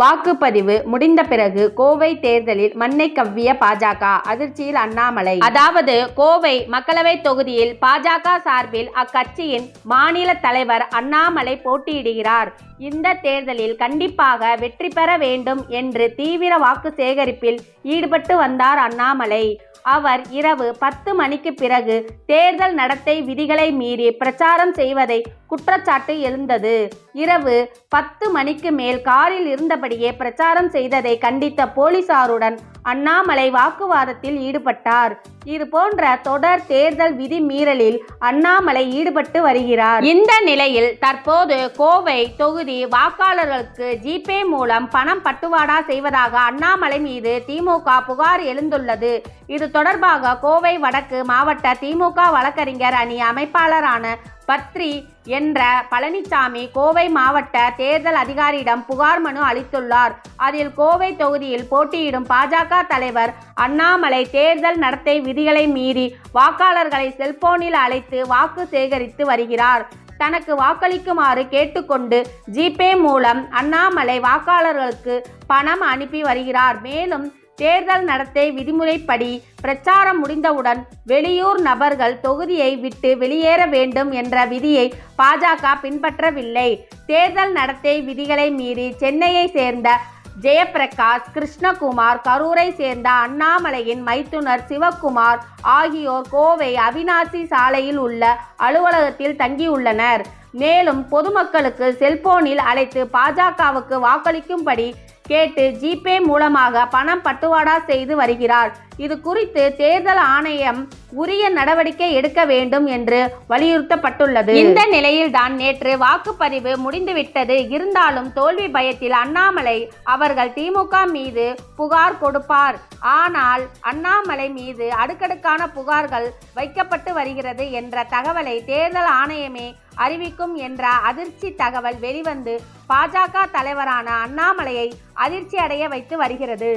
வாக்குப்பதிவு முடிந்த பிறகு கோவை தேர்தலில் மண்ணை கவ்விய பாஜக அதிர்ச்சியில் அண்ணாமலை. அதாவது கோவை மக்களவை தொகுதியில் பாஜக சார்பில் அக்கட்சியின் மாநில தலைவர் அண்ணாமலை போட்டியிடுகிறார். இந்த தேர்தலில் கண்டிப்பாக வெற்றி பெற வேண்டும் என்று தீவிர வாக்கு சேகரிப்பில் ஈடுபட்டு வந்தார் அண்ணாமலை. அவர் இரவு பத்து மணிக்கு பிறகு தேர்தல் நடத்தை விதிகளை மீறி பிரச்சாரம் செய்வதை குற்றச்சாட்டு எழுந்தது. இரவு பத்து மணிக்கு மேல் காரில் இருந்தபடியே பிரச்சாரம் செய்ததை கண்டித்த போலீசாருடன் அண்ணாமலை வாக்குவாதத்தில் ஈடுபட்டார். இது போன்ற தொடர் தேர்தல் விதி மீறலில் அண்ணாமலை ஈடுபட்டு வருகிறார். இந்த நிலையில் தற்போது கோவை தொகுதி வாக்காளர்களுக்கு ஜிபே மூலம் பணம் பட்டுவாடா செய்வதாக அண்ணாமலை மீது திமுக புகார் எழுந்துள்ளது. இது தொடர்பாக கோவை வடக்கு மாவட்ட திமுக வழக்கறிஞர் அணி அமைப்பாளரான பத்ரி என்ற பழனிசாமி கோவை மாவட்ட தேர்தல் அதிகாரியிடம் புகார் மனு அளித்துள்ளார். அதில் கோவை தொகுதியில் போட்டியிடும் பாஜக தலைவர் அண்ணாமலை தேர்தல் நடத்தை விதிகளை மீறி வாக்காளர்களை செல்போனில் அழைத்து வாக்கு சேகரித்து வருகிறார். தனக்கு வாக்களிக்குமாறு கேட்டுக்கொண்டு ஜிபே மூலம் அண்ணாமலை வாக்காளர்களுக்கு பணம் அனுப்பி வருகிறார். மேலும் தேர்தல் நடத்தை விதிமுறைப்படி பிரச்சாரம் முடிந்தவுடன் வெளியூர் நபர்கள் தொகுதியை விட்டு வெளியேற வேண்டும் என்ற விதியை பாஜக பின்பற்றவில்லை. தேர்தல் நடத்தை விதிகளை மீறி சென்னையை சேர்ந்த ஜெயபிரகாஷ் கிருஷ்ணகுமார் கரூரை சேர்ந்த அண்ணாமலையின் மைத்துனர் சிவக்குமார் ஆகியோர் கோவை அவினாசி சாலையில் உள்ள அலுவலகத்தில் தங்கியுள்ளனர். மேலும் பொதுமக்களுக்கு செல்போனில் அழைத்து பாஜகவுக்கு வாக்களிக்கும்படி கேட்டு ஜிபே மூலமாக பணம் பட்டுவாடா செய்து வருகிறார். இது குறித்து தேர்தல் ஆணையம் உரிய நடவடிக்கை எடுக்க வேண்டும் என்று வலியுறுத்தப்பட்டுள்ளது. இந்த நிலையில்தான் நேற்று வாக்குப்பதிவு முடிந்துவிட்டது. இருந்தாலும் தோல்வி பயத்தில் அண்ணாமலை அவர்கள் திமுக மீது புகார் கொடுப்பார். ஆனால் அண்ணாமலை மீது அடுக்கடுக்கான புகார்கள் வைக்கப்பட்டு வருகிறது என்ற தகவலை தேர்தல் ஆணையமே அறிவிக்கும் என்ற அதிர்ச்சி தகவல் வெளிவந்து பாஜக தலைவரான அண்ணாமலையை அதிர்ச்சி அடைய வைத்து வருகிறது.